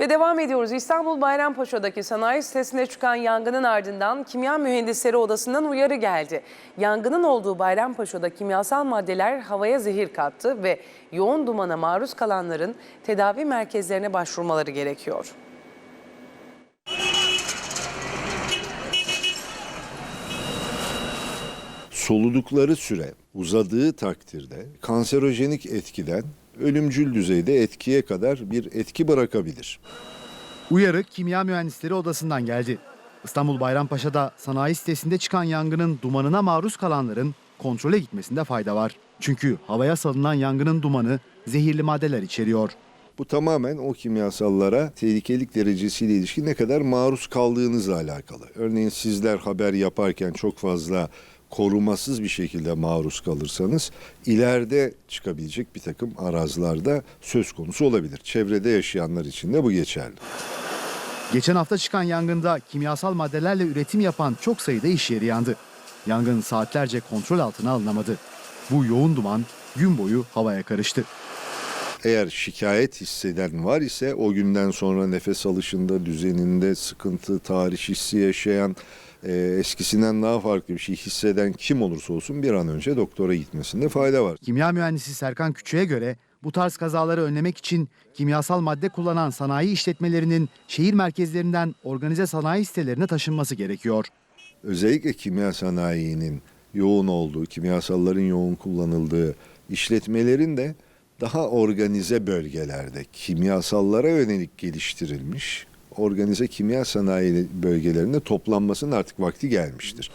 Ve devam ediyoruz. İstanbul Bayrampaşa'daki sanayi sitesinde çıkan yangının ardından Kimya Mühendisleri Odası'ndan uyarı geldi. Yangının olduğu Bayrampaşa'da kimyasal maddeler havaya zehir kattı ve yoğun dumana maruz kalanların tedavi merkezlerine başvurmaları gerekiyor. soludukları süre uzadığı takdirde kanserojenik etkiden ölümcül düzeyde etkiye kadar bir etki bırakabilir. Uyarı Kimya Mühendisleri Odası'ndan geldi. İstanbul Bayrampaşa'da sanayi sitesinde çıkan yangının dumanına maruz kalanların kontrole gitmesinde fayda var. Çünkü havaya salınan yangının dumanı zehirli maddeler içeriyor. Bu tamamen o kimyasallara tehlikelik derecesiyle ilişkin ne kadar maruz kaldığınızla alakalı. Örneğin sizler haber yaparken çok fazla korumasız bir şekilde maruz kalırsanız ileride çıkabilecek bir takım arazlarda söz konusu olabilir. Çevrede yaşayanlar için de bu geçerli. Geçen hafta çıkan yangında kimyasal maddelerle üretim yapan çok sayıda iş yeri yandı. Yangın saatlerce kontrol altına alınamadı. Bu yoğun duman gün boyu havaya karıştı. Eğer şikayet hisseden var ise o günden sonra nefes alışında, düzeninde sıkıntı, tarih hissi yaşayan, e, eskisinden daha farklı bir şey hisseden kim olursa olsun bir an önce doktora gitmesinde fayda var. Kimya mühendisi Serkan Küçük'e göre bu tarz kazaları önlemek için kimyasal madde kullanan sanayi işletmelerinin şehir merkezlerinden organize sanayi sitelerine taşınması gerekiyor. Özellikle kimya sanayinin yoğun olduğu, kimyasalların yoğun kullanıldığı işletmelerin de daha organize bölgelerde kimyasallara yönelik geliştirilmiş organize kimya sanayi bölgelerinde toplanmasının artık vakti gelmiştir.